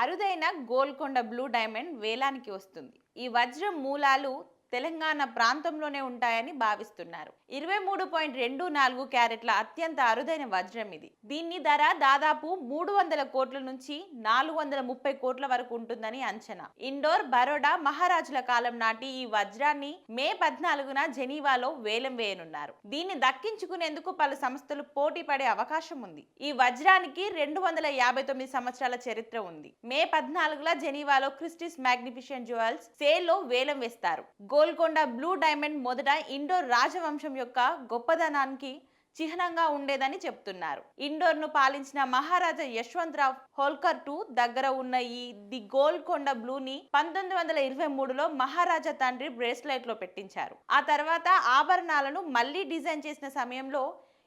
అరుదైన Golconda blue diamond వేలానికి వస్తుంది. ఈ వజ్రం మూలాలు తెలంగాణ ప్రాంతంలోనే ఉంటాయని భావిస్తున్నారు. ఇరవై మూడు పాయింట్ రెండు నాలుగు క్యారెట్ల అత్యంత అరుదైన వజ్రం ఇది. దీన్ని ధర దాదాపు మూడు వందల కోట్ల నుంచి నాలుగు వందల ముప్పై కోట్ల వరకు ఉంటుందని అంచనా. ఇండోర్ బరోడా మహారాజుల కాలం నాటి ఈ వజ్రాన్ని మే పద్నాలుగున జెనీవాలో వేలం వేయనున్నారు. దీన్ని దక్కించుకునేందుకు పలు సంస్థలు పోటీ పడే అవకాశం ఉంది. ఈ వజ్రానికి రెండు వందల యాభై తొమ్మిది సంవత్సరాల చరిత్ర ఉంది. మే పద్నాలుగున జెనీవాలో క్రిస్టిస్ మ్యాగ్నిఫిషియన్ జ్యువెల్స్ సేల్లో వేలం వేస్తారు. గోల్కొండ బ్లూ డైమండ్ మొదట ఇండోర్ రాజవంశం యొక్క గొప్పదనానికి చిహ్నంగా ఉండేదని చెప్తున్నారు. ఇండోర్ను పాలించిన మహారాజా యశ్వంతరావు హోల్కర్ టు దగ్గర ఉన్న ఈ ది గోల్కొండ బ్లూని పంతొమ్మిది వందల ఇరవై మూడులో మహారాజా తండ్రి బ్రేస్లెట్లో పెట్టించారు. ఆ తర్వాత ఆభరణాలను మళ్ళీ డిజైన్ చేసిన సమయంలో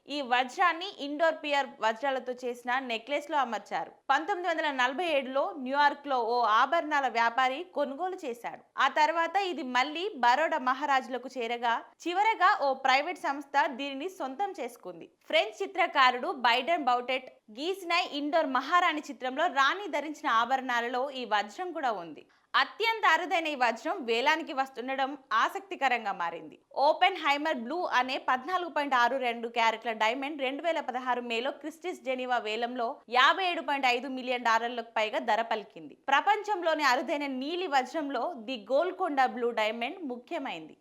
ఈ వజ్రాన్ని ఇండోర్ పియర్ వజ్రాలతో చేసిన నెక్లెస్లో అమర్చారు. పంతొమ్మిది వందల నలభై ఏడులో న్యూయార్క్లో ఓ ఆభరణాల వ్యాపారి కొనుగోలు చేశాడు. ఆ తర్వాత ఇది మళ్ళీ బరోడా మహారాజులకు చేరగా చివరగా ఓ ప్రైవేట్ సంస్థ దీనిని సొంతం చేసుకుంది. ఫ్రెంచ్ చిత్రకారుడు బైడెన్ బౌటెట్ గీసిన ఇండోర్ మహారాణి చిత్రంలో రాణి ధరించిన ఆభరణాలలో ఈ వజ్రం కూడా ఉంది. అత్యంత అరుదైన ఈ వజ్రం వేలానికి వస్తుండడం ఆసక్తికరంగా మారింది. ఓపెన్ హైమర్ బ్లూ అనే పద్నాలుగు పాయింట్ ఆరు రెండు క్యారెట్ల డైమండ్ రెండు వేల పదహారు మేలో క్రిస్టిస్ జెనీవా వేలంలో యాభై ఏడు పాయింట్ ఐదు మిలియన్ డాలర్లకు పైగా ధర పలికింది. ప్రపంచంలోని అరుదైన నీలి వజ్రంలో ది గోల్కొండ బ్లూ డైమండ్ ముఖ్యమైంది.